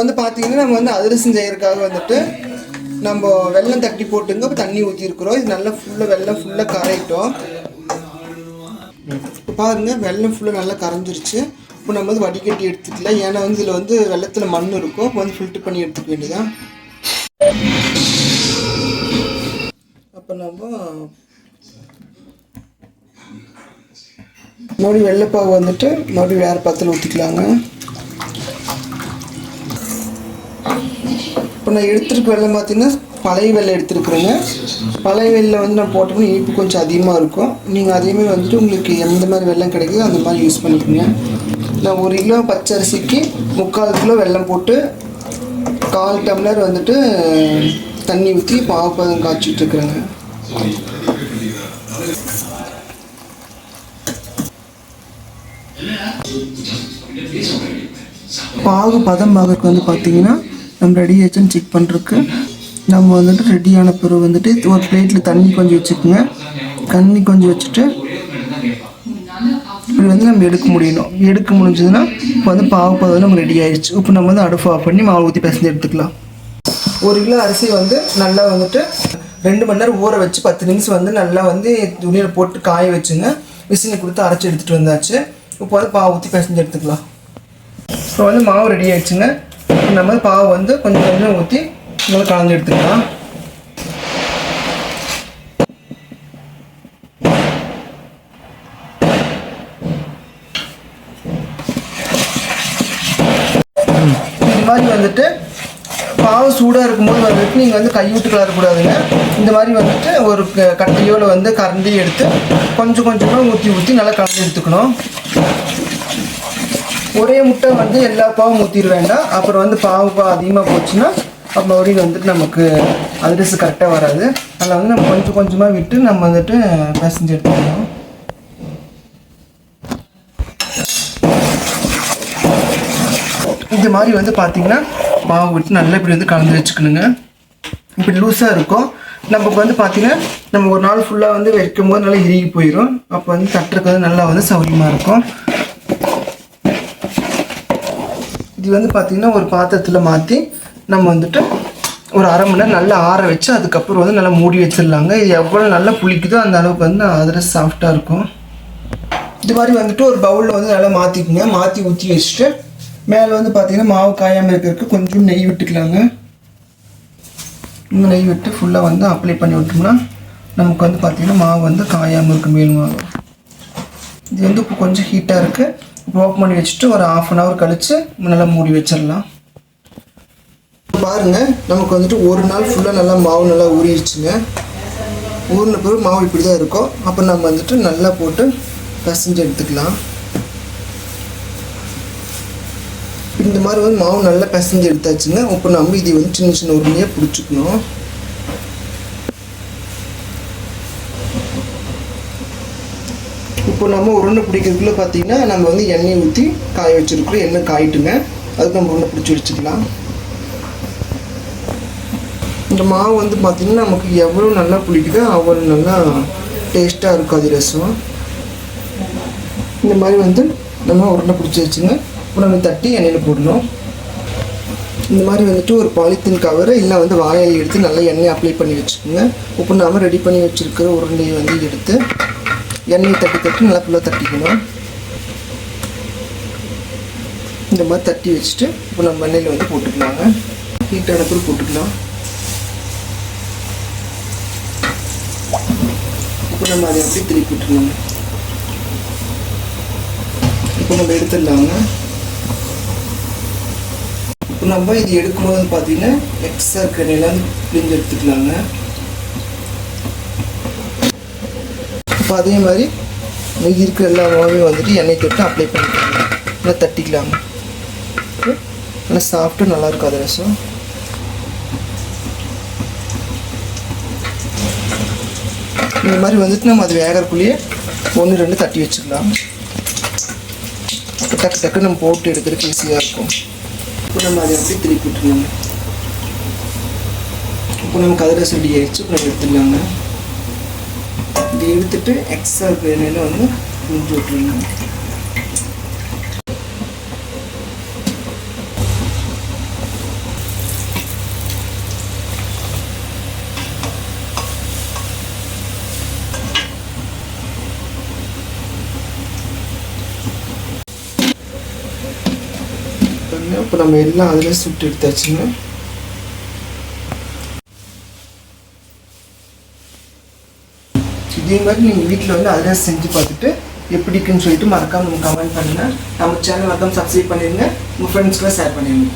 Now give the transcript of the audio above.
வந்து பார்த்தீங்கன்னா நம்ம வந்து அதிரசம் செய்கிறதுக்காக வந்துட்டு நம்ம வெள்ளம் தட்டி போட்டுங்க. இப்போ தண்ணி ஊற்றிருக்கிறோம் இது நல்லா ஃபுல்லாக வெள்ளம் ஃபுல்லாக கரையிட்டோம். இப்போ பாருங்கள் வெள்ளம் ஃபுல்லாக நல்லா கரைஞ்சிருச்சு. இப்போ நம்ம வந்து வடிகட்டி எடுத்துக்கலாம். ஏன்னா வந்து இதில் வந்து வெள்ளத்தில் மண் இருக்கும். இப்போ வந்து ஃபில்ட்ரு பண்ணி எடுத்துக்க வேண்டியதான் அப்போ நம்ம மறுபடியும் வெள்ளைப்பாகு வந்துட்டு மறுபடியும் வேறு பாத்திரம் ஊற்றிக்கலாங்க இப்போ நான் எடுத்துருக்க வெள்ளம் பார்த்தீங்கன்னா பழைய வெள்ளை எடுத்துருக்குறேங்க. பழைய வெள்ளை வந்து நான் போட்டோம்னா இனிப்பு கொஞ்சம் அதிகமாக இருக்கும். நீங்கள் அதேமாதிரி வந்துட்டு உங்களுக்கு எந்த மாதிரி வெள்ளம் கிடைக்குதோ அந்த மாதிரி யூஸ் பண்ணிக்கோங்க. நான் ஒரு கிலோ பச்சரிசிக்கு முக்கால் கிலோ வெல்லம் போட்டு கால் டம்ளர் வந்துட்டு தண்ணி ஊற்றி பாவப்பதம் காய்ச்சிட்டு இருக்கிறேங்க. பாகு பதம் பாகருக்கு வந்து பார்த்தீங்கன்னா நம்ம ரெடி ஆச்சுன்னு செக் பண்ணுறதுக்கு நம்ம வந்துட்டு ரெடியான பிறகு வந்துட்டு ஒரு பிளேட்டில் தண்ணி கொஞ்சம் வச்சுக்கோங்க. தண்ணி கொஞ்சம் வச்சுட்டு இப்படி வந்து நம்ம எடுக்க முடியணும். எடுக்க முடிஞ்சதுன்னா இப்போ வந்து பாவு பதம் நம்ம ரெடி ஆயிடுச்சு இப்போ நம்ம வந்து அடுப்பு ஆஃப் பண்ணி மாவு ஊற்றி பிசைஞ்சு எடுத்துக்கலாம். ஒரு கிலோ அரிசி வந்து நல்லா வந்துட்டு ரெண்டு மணி நேரம் ஊற வச்சு பத்து நிமிஷம் வந்து நல்லா வந்து துணியில் போட்டு காய வச்சுங்க. விசினி கொடுத்து அரைச்சி எடுத்துகிட்டு வந்தாச்சு. இப்போ வந்து பாவு ஊற்றி பிசைஞ்சு எடுத்துக்கலாம். இப்போ வந்து மாவு ரெடி ஆயிடுச்சுங்க. நம்ம மாதிரி பாவை வந்து கொஞ்சம் கொஞ்சம் ஊற்றி நல்லா கலந்து எடுத்துக்கலாம். இந்த மாதிரி வந்துட்டு பாவம் சூடாக இருக்கும்போது வந்துட்டு நீங்கள் வந்து கைவிட்டு கலரக்கூடாதுங்க இந்த மாதிரி வந்துட்டு ஒரு க- வந்து கரண்டி எடுத்து கொஞ்சம் கொஞ்சமாக ஊற்றி ஊற்றி நல்லா கலந்து எடுத்துக்கணும். ஒரே முட்டை வந்து எல்லா பாவும் ஊற்றிட வேண்டாம் அப்புறம் வந்து பாவு பாவு அதிகமாக போச்சுன்னா அப்போ மறுபடியும் வந்துட்டு நமக்கு அதிரசம் கரெக்டாக வராது. அதில் வந்து நம்ம கொஞ்சம் கொஞ்சமாக விட்டு நம்ம வந்துட்டு பிசைஞ்சு எடுத்துக்கணும் இந்த மாதிரி வந்து பார்த்தீங்கன்னா பாவு விட்டு நல்லா இப்படி வந்து கலந்து வச்சுக்கணுங்க. இப்படி லூஸாக இருக்கும். நமக்கு வந்து பார்த்தீங்கன்னா நம்ம ஒரு நாள் ஃபுல்லாக வந்து வைக்கும் போது நல்லா இறுகி போயிடும் அப்போ வந்து தட்டுறதுக்கு வந்து நல்லா வந்து சௌரியமாக இருக்கும். இது வந்து பார்த்திங்கன்னா ஒரு பாத்திரத்தில் மாற்றி நம்ம வந்துட்டு ஒரு அரை மணி நேரம் நல்லா ஆற வச்சு அதுக்கப்புறம் வந்து நல்லா மூடி வச்சிடலாங்க. இது எவ்வளோ நல்லா புளிக்குதோ அந்த அளவுக்கு வந்து அதில் சாஃப்டாக இருக்கும். இது மாதிரி வந்துட்டு ஒரு பவுலில் வந்து நல்லா மாற்றிக்குங்க மாற்றி ஊற்றி வச்சுட்டு மேலே வந்து பார்த்திங்கன்னா மாவு காயாமல் இருக்கிறதுக்கு கொஞ்சம் நெய் விட்டுக்கலாங்க. இந்த நெய் விட்டு ஃபுல்லாக வந்து அப்ளை பண்ணி விட்டோம்னா நமக்கு வந்து பார்த்திங்கன்னா மாவு வந்து காயாமல் இருக்கும் மேல் மாவு இது வந்து இப்போ கொஞ்சம் ஹீட்டாக இருக்குது இப்போ ஓப்பன் பண்ணி வச்சுட்டு ஒரு ஆஃப் அன் ஹவர் கழித்து நல்லா மூடி வச்சிடலாம். பாருங்க நமக்கு வந்துட்டு ஒரு நாள் ஃபுல்லாக நல்லா மாவு நல்லா ஊறிடுச்சுங்க. ஊறின பிறகு மாவு இப்படி தான் இருக்கும். அப்போ நம்ம வந்துட்டு நல்லா போட்டு பிசைஞ்சு எடுத்துக்கலாம். இந்த மாதிரி வந்து மாவு நல்லா பிசைஞ்சு எடுத்தாச்சுங்க. இப்போ நம்ம இதை வந்து சின்ன சின்ன உருளையாக பிடிச்சிக்கணும். இப்போ நம்ம உருண்டை பிடிக்கிறதுக்குள்ள பார்த்தீங்கன்னா நம்ம வந்து எண்ணெய் ஊற்றி காய வச்சுருக்குறோம். எண்ணெய் காயிட்டுங்க. அதுக்கு நம்ம உருண்டை பிடிச்சி வச்சுக்கலாம். இந்த மாவு வந்து பார்த்திங்கன்னா நமக்கு எவ்வளோ நல்லா பிடிக்குதோ அவ்வளோ நல்லா டேஸ்ட்டாக இருக்கும் அது ரசம். இந்த மாதிரி வந்து நம்ம உருண்டை பிடிச்சி வச்சுங்க. இப்போ நம்ம தட்டி எண்ணெயில் போடணும். இந்த மாதிரி வந்துட்டு ஒரு பாலித்தீன் கவரு இல்லை வந்து வாயில் எடுத்து நல்லா எண்ணெய் அப்ளை பண்ணி வச்சுக்கோங்க. இப்போ நாம் ரெடி பண்ணி வச்சுருக்கிற உருண்டையை வந்து எடுத்து எண்ணெய் தட்டி தட்டி நல்லா ஃபுல்லாக தட்டிக்கணும். இந்த மாதிரி தட்டி வச்சுட்டு இப்போ நம்ம எண்ணெயில் வந்து போட்டுக்கலாங்க. ஹீட்டான பிறகு போட்டுக்கலாம். இப்போ நம்ம அதை அப்படியே திருப்பி விட்டுருலாங்க இப்போ நம்ம எடுத்துடலாங்க. இப்போ நம்ம இது எடுக்கும்போது பார்த்தீங்கன்னா எக்ஸ்ட்ரா இருக்க எண்ணெயெல்லாம் பிழிஞ்சு எடுத்துக்கலாங்க. இப்போ அதே மாதிரி மீதி இருக்கிற எல்லா மாவையும் வந்துட்டு எண்ணெய் தொட்டு அப்ளை பண்ணிக்கலாம். நல்லா தட்டிக்கலாங்க நல்லா சாஃப்ட்டும் நல்லாயிருக்கும் அது ரசம். இந்த மாதிரி வந்துட்டு நம்ம அது வேகறக்குள்ளேயே ஒன்று ரெண்டு தட்டி வச்சுக்கலாம். டக்கு டக்கு நம்ம போட்டு எடுக்கிறதுக்கு ஈஸியாக இருக்கும். இப்போ நம்ம அதை அப்படியே திருப்பி விட்டுருலாங்க இப்போ நமக்கு அதிரசம் ரெடி ஆயிடுச்சு இப்போ நம்ம எடுத்துடலாங்க. വേവിത്തിട്ട് എക്സ്ട്രാ പേരിൽ ഒന്ന് കൂട്ടി വിട്ടിരുന്നു இப்போ நம்ம எல்லாம் அதில் சுட்டு இதே மாதிரி நீங்கள் வீட்டில் வந்து அதில் செஞ்சு பார்த்துட்டு எப்படி இருக்குன்னு சொல்லிட்டு மறக்காம கமெண்ட் பண்ணுங்கள் நம்ம சேனல் மறக்காம சப்ஸ்கிரைப் பண்ணிடுங்க உங்கள் ஃப்ரெண்ட்ஸ்க்குலாம் ஷேர் பண்ணிடுங்க